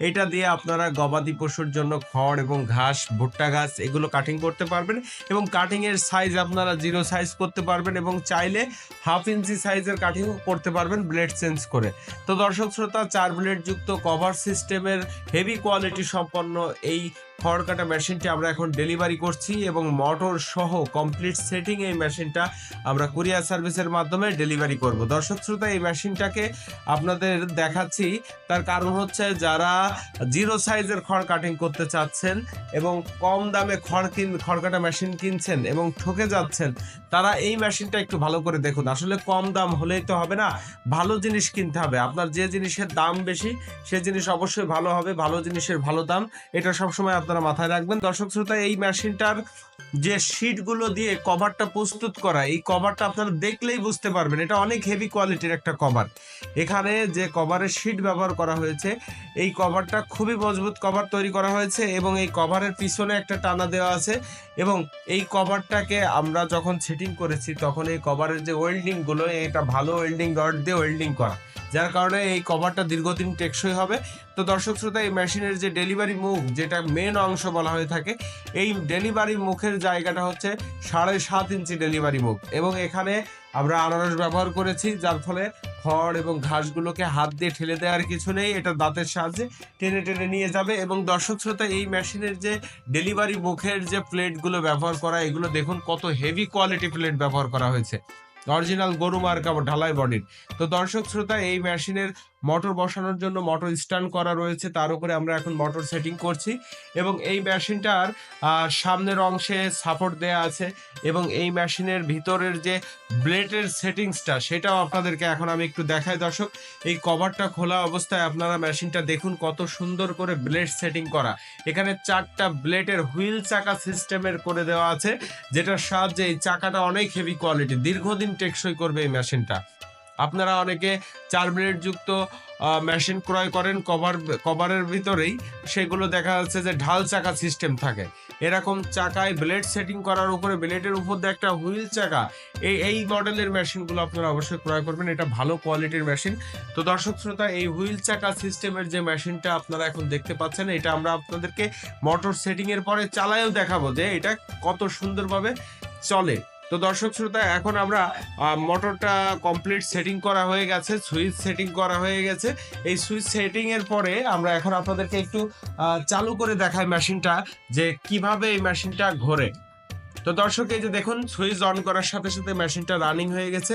এটা দিয়ে আপনারা গবাদি পশুর জন্য খড় এবং ঘাস, ভুট্টা ঘাস এগুলো কাটিং করতে পারবেন এবং কাটিং এর সাইজ আপনারা জিরো সাইজ করতে পারবেন এবং চাইলে হাফ ইঞ্চি সাইজের কাটিং করতে পারবেন ব্লেড চেঞ্জ করে। তো দর্শক শ্রোতা, চার ব্লেড যুক্ত কভার সিস্টেমের হেভি কোয়ালিটি সম্পন্ন এই খড় কাটা মেশিনটি আমরা এখন ডেলিভারি করছি এবং মোটর সহ কমপ্লিট সেটিং এই মেশিনটা আমরা কুরিয়ার সার্ভিসের মাধ্যমে ডেলিভারি করব। দর্শক শ্রোতা, এই মেশিনটাকে আপনাদের দেখাচ্ছি। তার কারণ হচ্ছে যারা জিরো সাইজের খড় কাটিং করতে চাচ্ছেন এবং কম দামে খড় কিন, খড় কাটা মেশিন কিনছেন এবং ঠকে যাচ্ছেন, তারা এই মেশিনটা একটু ভালো করে দেখুন। আসলে কম দাম হলেই তো হবে না, ভালো জিনিস কিনতে হবে। আপনার যে জিনিসের দাম বেশি, সে জিনিস অবশ্যই ভালো হবে, ভালো জিনিসের ভালো দাম। এটা সবসময় আপনারা মাথায় রাখবেন। দর্শক শ্রোতা, এই মেশিনটার যে শিটগুলো দিয়ে কভারটা প্রস্তুত করা, এই কভারটা আপনারা দেখলেই বুঝতে পারবেন। এটা অনেক হেভি কোয়ালিটির একটা কভার। এখানে যে কভারের শিট ব্যবহার করা হয়েছে, এই কভারটা খুবই মজবুত কভার তৈরি করা হয়েছে এবং এই কভারের পিছনে একটা টানা দেওয়া আছে এবং এই কভারটাকে আমরা যখন সেটিং করেছি, তখন এই কভারের যে ওয়েল্ডিংগুলো এটা ভালো ওয়েল্ডিং রড দিয়ে ওয়েল্ডিং করা। যার কারণে এই কভারটা দীর্ঘদিন টেকসই হবে। তো দর্শক শ্রোতা, এই মেশিনের যে ডেলিভারি মুখ, যেটা মেন অংশ বলা হয়ে থাকে, এই ডেলিভারি মুখের জায়গাটা হচ্ছে সাড়ে সাত ইঞ্চি ডেলিভারি মুখ। এবং এখানে আমরা আনারস ব্যবহার করেছি, যার ফলে খড় এবং ঘাসগুলোকে হাত দিয়ে ঠেলে দেওয়ার কিছু নেই, এটা দাঁতের সাহায্যে টেনে টেনে নিয়ে যাবে। এবং দর্শক শ্রোতা, এই মেশিনের যে ডেলিভারি মুখের যে প্লেটগুলো ব্যবহার করা, এগুলো দেখুন কত হেভি কোয়ালিটি প্লেট ব্যবহার করা হয়েছে। অরিজিনাল গরু মার্কা ঢালাই বডির। তো দর্শক শ্রোতা এই মেশিনের মোটর বসানোর জন্য মোটর স্ট্যান্ড করা রয়েছে, তার উপরে আমরা এখন মোটর সেটিং করছি এবং এই মেশিনটার সামনের অংশে সাপোর্ট দেয়া আছে এবং এই মেশিনের ভিতরের যে ব্লেডের সেটিংসটা, সেটাও আপনাদেরকে এখন আমি একটু দেখাই দর্শক। এই কভারটা খোলা অবস্থায় আপনারা মেশিনটা দেখুন কত সুন্দর করে ব্লেড সেটিং করা। এখানে চারটা ব্লেডের হুইল চাকা সিস্টেমের করে দেওয়া আছে, যেটার সাহায্যে এই চাকাটা অনেক হেভি কোয়ালিটি দীর্ঘদিন টেকসই করবে এই মেশিনটা। আপনারা অনেকে চার ব্লেড যুক্ত মেশিন ক্রয় করেন কভার কভারের ভিতরেই। সেগুলো দেখা যাচ্ছে যে ঢাল চাকা সিস্টেম থাকে। এরকম চাকায় ব্লেড সেটিং করার উপরে ব্লেডের উপর দিয়ে একটা হুইল চাকা, এই এই মডেলের মেশিনগুলো আপনারা অবশ্যই ক্রয় করবেন। এটা ভালো কোয়ালিটির মেশিন তো দর্শক শ্রোতা, এই হুইল চাকা সিস্টেমের যে মেশিনটা আপনারা এখন দেখতে পাচ্ছেন, এটা আমরা আপনাদেরকে মোটর সেটিং এর পরে চালায়ও দেখাবো যে এটা কত সুন্দরভাবে চলে। তো দর্শক শ্রোতা, এখন আমরা মোটরটা কমপ্লিট সেটিং করা হয়ে গেছে সুইচ সেটিং করা হয়ে গেছে। এই সুইচ সেটিং এর পরে আমরা এখন আপনাদেরকে একটু চালু করে দেখাই মেশিনটা যে কীভাবে এই মেশিনটা ঘোরে। তো দর্শক, এই যে দেখুন সুইচ অন করার সাথে সাথে মেশিনটা রানিং হয়ে গেছে।